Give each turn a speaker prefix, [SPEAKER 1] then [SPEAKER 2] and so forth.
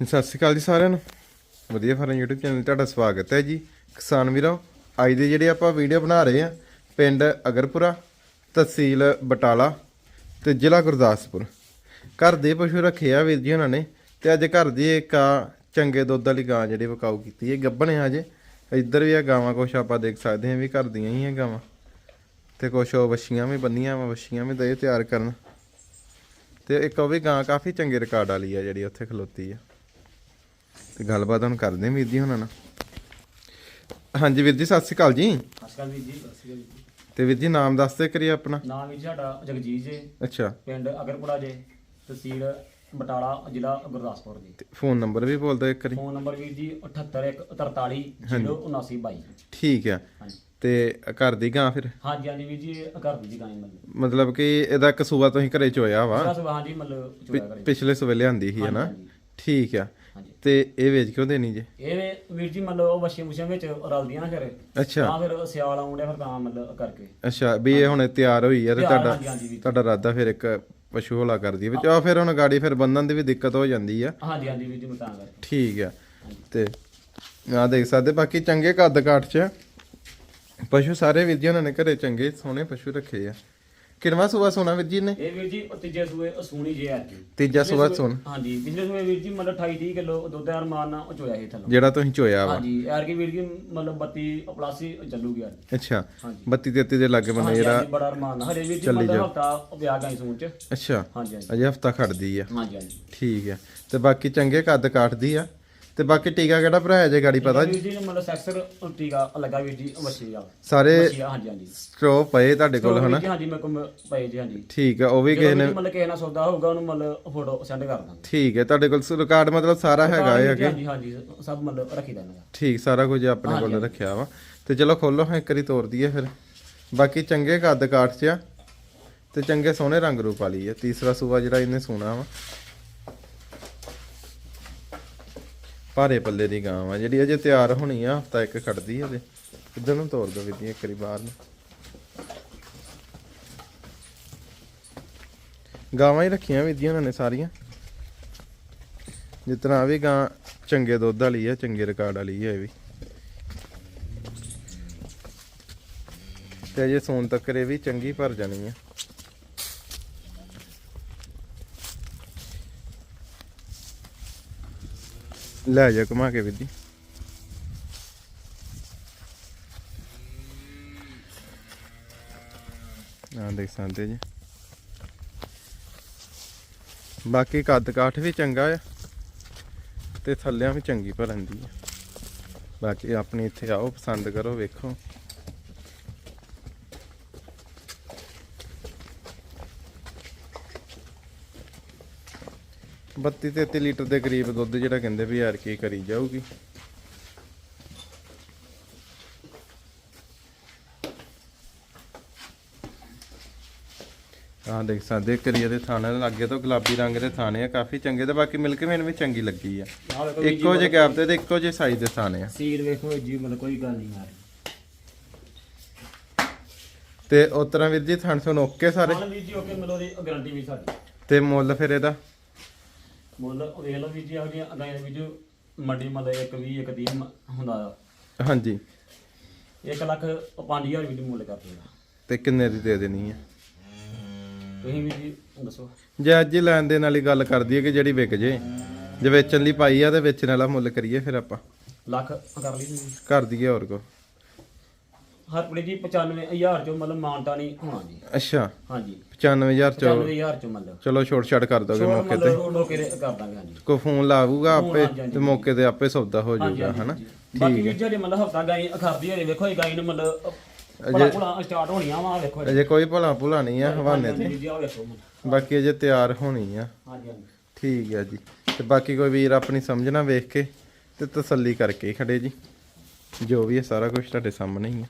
[SPEAKER 1] ਸਤਿ ਸ਼੍ਰੀ ਅਕਾਲ ਜੀ ਸਾਰਿਆਂ ਨੂੰ। ਵਧੀਆ ਫਾਰਮ YouTube ਚੈਨਲ 'ਤੇ ਤੁਹਾਡਾ ਸਵਾਗਤ ਹੈ ਜੀ। ਕਿਸਾਨ ਵੀਰੋ, ਅੱਜ ਦੇ ਜਿਹੜੇ ਆਪਾਂ ਵੀਡੀਓ ਬਣਾ ਰਹੇ ਆ ਪਿੰਡ ਅਗਰਪੁਰਾ, ਤਹਿਸੀਲ ਬਟਾਲਾ ਤੇ ਜ਼ਿਲ੍ਹਾ ਗੁਰਦਾਸਪੁਰ। ਘਰ ਦੇ ਪਸ਼ੂ ਰੱਖੇ ਆ ਵੀਰ ਜੀ ਉਹਨਾਂ ਨੇ ਤੇ ਅੱਜ ਘਰ ਦੀ ਇੱਕ ਆ ਚੰਗੇ ਦੁੱਧ ਵਾਲੀ ਗਾਂ ਜਿਹੜੀ ਵਕਾਊ ਕੀਤੀ ਹੈ, ਗੱਭਣ ਆ ਜੇ ਇੱਧਰ ਵੀ ਆ ਗਾਵਾਂ, ਕੁਛ ਆਪਾਂ ਦੇਖ ਸਕਦੇ ਹਾਂ ਵੀ ਘਰ ਦੀਆਂ ਹੀ ਆ ਗਾਵਾਂ। ਤੇ ਕੁਛ ਉਹ ਵੱਛੀਆਂ ਵੀ ਬੰਨੀਆਂ ਵਾ, ਵੱਛੀਆਂ ਵੀ ਦੇ ਤਿਆਰ ਕਰਨ। ਤੇ ਇੱਕ ਉਹ ਵੀ ਗਾਂ ਕਾਫੀ ਚੰਗੇ ਰਿਕਾਰਡ ਵਾਲੀ ਆ ਜਿਹੜੀ ਉੱਥੇ ਖਲੋਤੀ ਆ। ਤੇ ਗੱਲਬਾਤ ਹੁਣ ਕਰਦੇ ਹਾਂ ਵੀਰ ਜੀ ਹੁਣਾਂ ਨਾਲ। ਹਾਂਜੀ ਵੀਰ ਜੀ ਸਤਿ ਸ਼੍ਰੀ ਅਕਾਲ ਜੀ।
[SPEAKER 2] ਸਤਿ ਸ਼੍ਰੀ ਅਕਾਲ ਵੀਰ ਜੀ ਸਤਿ ਸ਼੍ਰੀ ਅਕਾਲ ਜੀ।
[SPEAKER 1] ਤੇ ਵੀਰ ਜੀ ਨਾਮ ਦੱਸਦੇ ਕਰੀਏ ਆਪਣਾ।
[SPEAKER 2] ਨਾਮ ਵੀਰ ਜੀ ਸਾਡਾ ਜਗਜੀਤ ਜੀ।
[SPEAKER 1] ਅੱਛਾ।
[SPEAKER 2] ਪਿੰਡ ਅਗਰਪੁਰਾ ਜੀ ਤਹਿਸੀਲ ਬਟਾਲਾ ਜ਼ਿਲ੍ਹਾ ਗੁਰਦਾਸਪੁਰ ਜੀ।
[SPEAKER 1] ਤੇ ਫੋਨ ਨੰਬਰ ਵੀ ਬੋਲ ਦਿਓ ਇੱਕ ਵਾਰੀ।
[SPEAKER 2] ਫੋਨ ਨੰਬਰ ਵੀਰ ਜੀ 7814307922
[SPEAKER 1] ਠੀਕ ਆ।
[SPEAKER 2] ਹਾਂਜੀ।
[SPEAKER 1] ਤੇ ਘਰ ਦੀ ਗਾਂ ਫਿਰ?
[SPEAKER 2] ਹਾਂਜੀ ਹਾਂਜੀ ਵੀਰ ਜੀ ਇਹ ਘਰ ਦੀ ਗਾਂ ਮਤਲਬ।
[SPEAKER 1] ਮਤਲਬ ਕਿ ਇਹਦਾ ਕਸੂਆ ਤੁਸੀਂ ਘਰੇ ਚੋਇਆ ਵਾ?
[SPEAKER 2] ਜਿਹੜਾ ਸੁਭਾਂ ਜੀ ਮਤਲਬ ਚੋਇਆ ਕਰੇ
[SPEAKER 1] ਪਿਛਲੇ ਸਵੇਲੇ ਲਿਆਂਦੀ ਸੀ ਹਨਾ
[SPEAKER 2] ਹਾਂਜੀ।
[SPEAKER 1] ਠੀਕ ਆ।
[SPEAKER 2] ਹਾਂਜੀ।
[SPEAKER 1] ਤੇ ਇਹ ਵੇਚ ਕਿਉਂ ਦੇਣੀ ਜੇ?
[SPEAKER 2] ਇਹ ਵੀਰ ਜੀ ਮਤਲਬ ਉਹ ਵਸ਼ੀਆਂ ਮੁਸ਼ੀਆਂ ਵਿੱਚ ਰਲਦੀਆਂ ਨਾ
[SPEAKER 1] ਅੱਛਾ।
[SPEAKER 2] ਤਾਂ ਫਿਰ ਸਿਆਲ ਆਉਂਦੇ ਫਿਰ ਤਾਂ ਮਤਲਬ ਕਰਕੇ।
[SPEAKER 1] ਅੱਛਾ ਵੀ ਇਹ ਹੁਣ ਤਿਆਰ ਹੋਈ ਆ ਤੇ
[SPEAKER 2] ਤਿਆਰ,
[SPEAKER 1] ਤੁਹਾਡਾ
[SPEAKER 2] ਹਾਂਜੀ ਹਾਂਜੀ। ਵੀਰ ਜੀ।
[SPEAKER 1] ਤੁਹਾਡਾ ਰਾਦਾ ਫਿਰ ਇੱਕ ਪਸ਼ੂ ਹੋਲਾ ਕਰਦੀ ਹੈ। ਵਿੱਚ ਆ ਫਿਰ ਹੁਣ ਗਾੜੀ ਫਿਰ ਬੰਨਣ ਦੀ ਵੀ ਦਿੱਕਤ ਹੋ ਜਾਂਦੀ ਆ।
[SPEAKER 2] ਹਾਂਜੀ ਹਾਂਜੀ ਵੀਰ ਜੀ ਮੈਂ ਤਾਂ ਕਰਕੇ।
[SPEAKER 1] ਠੀਕ ਆ। ਤੇ ਆ ਦੇਖ ਸਕਦੇ ਬਾਕੀ ਚੰਗੇ ਕੱਦ ਕਾਠ ਚ ਆ। ਪਸ਼ੂ ਸਾਰੇ ਵੀਰ ਜੀ ਉਹਨਾਂ ਨੇ ਘਰੇ ਚੰਗੇ ਸੋਹਣੇ ਪਸ਼ੂ ਰੱਖੇ ਆ। ਕਿੰਨਵਾ ਸੂਆ ਸੋਨਾ ਵੀਰ ਜੀ ਨੇ
[SPEAKER 2] ਇਹ ਵੀਰ ਜੀ ਉਹ ਤੀਜੇ ਸੂਏ ਸੂਣੀ ਜੇ ਆ ਜੀ।
[SPEAKER 1] ਤੀਜਾ ਸੂਆ ਸੋਨ।
[SPEAKER 2] ਹਾਂਜੀ ਪਿਛਲੇ ਸੂਏ ਵੀਰ ਜੀ ਮਤਲਬ 28 30 ਕਿਲੋ ਦੁੱਧ ਯਾਰ ਮਾਰਨਾ ਉਹ ਚੋਇਆ ਸੀ ਥੱਲੋਂ
[SPEAKER 1] ਜਿਹੜਾ ਤੁਸੀਂ ਚੋਇਆ ਵਾ।
[SPEAKER 2] ਹਾਂਜੀ ਯਾਰ ਕੀ ਵੀਰ ਜੀ ਮਤਲਬ 32 ਪਲਾਸੀ ਚੱਲੂਗੀ ਯਾਰ
[SPEAKER 1] ਅੱਛਾ
[SPEAKER 2] ਹਾਂਜੀ।
[SPEAKER 1] 32 33 ਦੇ ਲਾਗੇ ਬੰਨੇ
[SPEAKER 2] ਹਾਂਜੀ,
[SPEAKER 1] ਜਿਹੜਾ
[SPEAKER 2] ਹਾਂਜੀ, ਬੜਾ ਅਰਮਾਨ। ਹਰੇ ਵੀਰ ਜੀ ਮਤਲਬ। ਹਫਤਾ ਵਿਆਹ ਗਾਈ ਸੂਣ ਚ।
[SPEAKER 1] ਅੱਛਾ
[SPEAKER 2] ਹਾਂਜੀ ਹਾਂਜੀ।
[SPEAKER 1] ਅਜੇ ਹਫਤਾ ਖੜਦੀ ਆ।
[SPEAKER 2] ਹਾਂਜੀ ਹਾਂਜੀ।
[SPEAKER 1] ਠੀਕ ਆ। ਤੇ ਬਾਕੀ ਚੰਗੇ ਕੱਦ ਕਾਠ ਦੀ ਆ। ਤੇ ਬਾਕੀ ਟੀਕਾ ਕਿਹੜਾ ਭਰਾਇਆ ਜੇ ਗਾੜੀ ਪਤਾ?
[SPEAKER 2] ਵੀਰ ਜੀ ਨੇ ਮਤਲਬ ਸੈਕਸਰ ਟੀਕਾ ਲੱਗਾ ਵੀਰ ਜੀ ਮੱਛੀ ਵਾਲਾ
[SPEAKER 1] ਸਾਰੇ
[SPEAKER 2] ਹਾਂਜੀ ਹਾਂਜੀ।
[SPEAKER 1] ਸਟ੍ਰੋ ਪਏ ਤੁਹਾਡੇ ਕੋਲ ਹਨਾ?
[SPEAKER 2] ਜੀ, ਹਾਂਜੀ ਮੇਰੇ ਕੋਲ ਪਏ ਜੀ ਹਾਂਜੀ।
[SPEAKER 1] ਠੀਕ ਆ ਉਹ ਵੀ ਕਿਸੇ ਨੇ
[SPEAKER 2] ਮਤਲਬ ਕਿਸੇ ਨਾਲ ਸੌਦਾ ਹੋਊਗਾ ਉਹਨੂੰ ਮਤਲਬ ਫੋਟੋ ਸੈਂਡ ਕਰ ਦਾਂਗੇ।
[SPEAKER 1] ਠੀਕ ਹੈ ਤੁਹਾਡੇ ਕੋਲ ਰਿਕਾਰਡ ਮਤਲਬ ਸਾਰਾ ਹੈਗਾ ਹੈ ਅੱਗੇ?
[SPEAKER 2] ਹਾਂਜੀ ਹਾਂਜੀ ਸਭ ਮਤਲਬ ਰੱਖੀ ਦਾਂਗੇ
[SPEAKER 1] ਠੀਕ ਸਾਰਾ ਕੁਝ ਆਪਣੇ ਕੋਲ ਰੱਖਿਆ ਵਾ। ਤੇ ਚਲੋ ਖੋਲੋ ਹਾਂ ਇੱਕ ਵਾਰੀ ਤੋੜ ਦਈਏ ਫਿਰ। ਬਾਕੀ ਚੰਗੇ ਕੱਦ ਕਾਠ 'ਚ ਆ ਤੇ ਚੰਗੇ ਸੋਹਣੇ ਰੰਗ ਰੂਪ ਵਾਲੀ ਆ ਤੀਸਰਾ ਸੂਆ ਜਿਹੜਾ ਇਹਨੇ ਸੋਨਾ ਵਾ। ਭਾਰੇ ਪੱਲੇ ਦੀ ਗਾਂ ਆ ਜਿਹੜੀ ਅਜੇ ਤਿਆਰ ਹੋਣੀ ਆ, ਹਫਤਾ ਇੱਕ ਖੜਦੀ ਆ ਤੇ ਇਧਰ ਨੂੰ ਤੋੜ ਦੋ ਵਿਧੀ ਇੱਕ ਵਾਰੀ ਬਾਹਰ ਨੂੰ। ਗਾਵਾਂ ਹੀ ਰੱਖੀਆਂ ਵਿਧੀਆਂ ਉਹਨਾਂ ਨੇ ਸਾਰੀਆਂ। ਜਿਸ ਤਰ੍ਹਾਂ ਵੀ ਗਾਂ ਚੰਗੇ ਦੁੱਧ ਵਾਲੀ ਆ, ਚੰਗੇ ਰਿਕਾਰਡ ਵਾਲੀ ਆ ਇਹ ਵੀ। ਤੇ ਅਜੇ ਸੌਣ ਤੱਕ ਇਹ ਵੀ ਚੰਗੀ ਭਰ ਜਾਣੀ ਆ। ਲੈ ਜਾ ਘੁਮਾ ਕੇ ਵਿਧੀ ਆ ਦੇਖ ਸਕਦੇ ਜੀ। ਬਾਕੀ ਕੱਦ ਕਾਠ ਵੀ ਚੰਗਾ ਆ ਤੇ ਥੱਲਿਆਂ ਵੀ ਚੰਗੀ ਭਰਨ ਦੀ ਆ। ਬਾਕੀ ਆਪਣੀ ਇੱਥੇ ਆਓ, ਪਸੰਦ ਕਰੋ, ਵੇਖੋ। ਬੱਤੀ ਤੇ 33 ਲੀਟਰ ਦੇ ਕਰੀਬ ਦੁੱਧ ਜਿਹੜਾ ਕਹਿੰਦੇ ਵੀ ਯਾਰ ਕੀ ਕਰੀ ਜਾਊਗੀ। ਆਹ ਦੇਖ ਸਕਦੇ ਕਰੀਏ ਦੇ ਥਾਣੇ ਲੱਗੇ ਤੋਂ ਗੁਲਾਬੀ ਰੰਗ ਦੇ ਥਾਣੇ ਆ ਕਾਫੀ ਚੰਗੇ ਤੇ ਬਾਕੀ ਮਿਲਕ ਮੇਨ ਵੀ ਚੰਗੀ ਲੱਗੀ ਆ। ਇੱਕੋ ਜਿਹੇ ਗੈਪ ਤੇ ਇੱਕੋ ਜਿਹੇ ਸਾਈਜ਼ ਦੇ ਥਾਣੇ ਆ।
[SPEAKER 2] ਸੀਲ ਵੇਖੋ ਜੀ ਮਤਲਬ ਕੋਈ ਗੱਲ ਨਹੀਂ ਆ ਰਹੀ।
[SPEAKER 1] ਤੇ ਉਸ ਤਰ੍ਹਾਂ ਵੀਰ ਜੀ ਥਣ ਸੁਣ ਓਕੇ ਸਾਰੇ?
[SPEAKER 2] ਹਾਂ ਵੀਰ ਜੀ ਓਕੇ ਮਿਲੋ ਦੀ ਗਾਰੰਟੀ ਵੀ ਸਾਡੀ।
[SPEAKER 1] ਤੇ ਮੁੱਲ ਫਿਰ ਇਹਦਾ?
[SPEAKER 2] ਮੁੱਲ ਵੇਖ ਲਓ ਵੀਰ ਜੀ ਆਪਣੀਆਂ ਅਗਾਈਆਂ ਦੇ ਵੀਡੀਓ ਮੰਡੀ ਮਤਲਬ ਇੱਕ 20 ਇੱਕ 30 ਮ- ਹੁੰਦਾ ਆ।
[SPEAKER 1] ਹਾਂਜੀ।
[SPEAKER 2] 1 ਲੱਖ 5000 ਵੀਡੀਓ ਮੁੱਲ ਕਰ ਦੇਗਾ
[SPEAKER 1] ਤੇ ਕਿੰਨੇ ਦੀ ਦੇ ਦੇਣੀ ਆ?
[SPEAKER 2] ਤੁਸੀਂ ਵੀਰ ਜੀ ਦੱਸੋ।
[SPEAKER 1] ਜੇ ਅੱਜ ਹੀ ਲੈਣ ਦੇ ਨਾਲ ਹੀ ਗੱਲ ਕਰਦੀ ਹੈ ਕਿ ਜਿਹੜੀ ਵਿਕ ਜੇ ਜੇ ਵੇਚਣ ਲਈ ਪਾਈ ਆ ਤੇ ਵੇਚਣ ਵਾਲਾ ਮੁੱਲ ਕਰੀਏ ਫਿਰ ਆਪਾਂ।
[SPEAKER 2] ਲੱਖ ਕਰ ਲਈ ਤੁਸੀਂ।
[SPEAKER 1] ਕਰ ਦਈਏ ਹੋਰ ਕੋ।
[SPEAKER 2] ਹਰ ਕੁੜੀ ਜੀ 95000 ਚੋਂ ਮਤਲਬ ਮਾਨਤਾ ਨਹੀਂ ਹੋਣਾ ਜੀ।
[SPEAKER 1] ਅੱਛਾ।
[SPEAKER 2] ਹਾਂਜੀ।
[SPEAKER 1] 95000 ਚੋ?
[SPEAKER 2] 95000 ਚੋਂ ਮਤਲਬ।
[SPEAKER 1] ਚਲੋ ਛੋਟ ਛੱਡ ਕਰ ਦੋਗੇ ਮੌਕੇ ਤੇ?
[SPEAKER 2] ਮਤਲਬ ਲੋਕੇ ਦੇ ਕਰ ਦਾਂਗੇ ਹਾਂਜੀ।
[SPEAKER 1] ਕੋ ਫੋਨ ਲਾਵੂਗਾ ਆਪੇ
[SPEAKER 2] ਹਾਂਜੀ, ਹਾਂਜੀ,
[SPEAKER 1] ਤੇ ਮੌਕੇ ਤੇ ਆਪੇ ਸੌਦਾ ਹੋ
[SPEAKER 2] ਹਾਂਜੀ
[SPEAKER 1] ਜਾਊਗਾ ਹਨਾ?
[SPEAKER 2] ਹਾਂਜੀ। ਬਾਕੀ ਵੀਰ ਜਿਹੜੇ ਮਤਲਬ ਹਫਤਾ ਗਾਈ ਅਖਰਦੀ ਹੋਰੇ ਵੇਖੋ ਇਹ ਗਾਈ ਨੂੰ ਮਤਲਬ ਭਲਾ ਭਲਾ ਸਟਾਰਟ ਹੋਣੀਆਂ ਵਾ ਵੇਖੋ
[SPEAKER 1] ਅਜੇ ਕੋਈ ਭਲਾ ਭੁਲਾ ਨਹੀਂ ਆ ਹਵਾਨੇ ਤੇ।
[SPEAKER 2] ਵੀਰ ਜੀ ਆਹ ਵੇਖੋ ਮਤਲਬ।
[SPEAKER 1] ਬਾਕੀ ਅਜੇ ਤਿਆਰ ਹੋਣੀ ਆ।
[SPEAKER 2] ਹਾਂਜੀ ਹਾਂਜੀ।
[SPEAKER 1] ਠੀਕ ਹੈ ਜੀ। ਤੇ ਬਾਕੀ ਕੋਈ ਵੀਰ ਆਪਣੀ ਸਮਝਣਾ ਵੇਖ ਕੇ ਤੇ ਤਸੱਲੀ ਕਰਕੇ ਹੀ ਖੜੇ ਜੀ। ਜੋ ਵੀ ਹੈ ਸਾਰਾ ਕੁਝ ਤੁਹਾਡੇ ਸਾਹਮਣੇ ਹੀ ਹੈ